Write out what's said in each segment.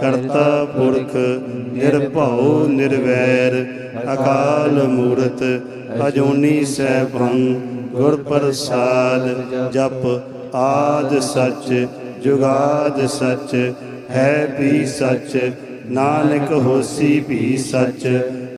ਕਰਤਾ ਪੁਰਖ, ਨਿਰਭਉ, ਨਿਰਵੈਰ, ਅਕਾਲ ਮੂਰਤ, ਅਜੂਨੀ ਸੈਭੰ, ਗੁਰ ਪ੍ਰਸਾਦ, ਜਪ ਆਦ ਸੱਚ, ਜੁਗਾਦ ਸੱਚ, ਹੈ ਵੀ ਸੱਚ, ਨਾਨਕ ਹੋਸੀ ਵੀ ਸੱਚ,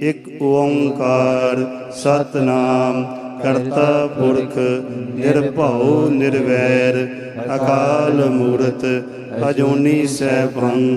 ਇਕ ਓੰਕਾਰ ਸਤਨਾਮ, ਕਰਤਾ ਪੁਰਖ, ਨਿਰਭਉ, ਨਿਰਵੈਰ, ਅਕਾਲ ਮੂਰਤ, ਅਜੂਨੀ ਸੈਭੰ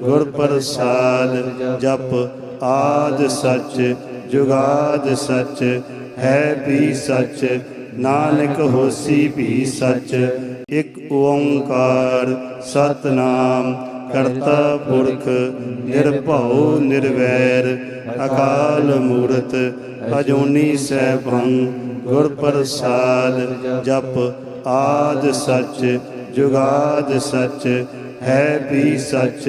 ਗੁਰ ਪ੍ਰਸਾਦ ਜਪ ਆਦ ਸੱਚ, ਜੁਗਾਦ ਸੱਚ, ਹੈ ਵੀ ਸੱਚ, ਨਾਨਕ ਹੋਸੀ ਵੀ ਸੱਚ, ਇੱਕ ਓੰਕਾਰ ਸਤਨਾਮ, ਕਰਤਾ ਪੁਰਖ, ਨਿਰਭਉ ਨਿਰਵੈਰ, ਅਕਾਲ ਮੂਰਤ, ਅਜੂਨੀ ਸੈਭੰ ਗੁਰ ਪ੍ਰਸਾਦ ਜਪ ਆਦ ਸੱਚ, ਜੁਗਾਦ ਸੱਚ, ਹੈ ਵੀ ਸੱਚ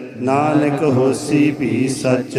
ਨਾਨਕ ਹੋਸੀ ਵੀ ਸੱਚ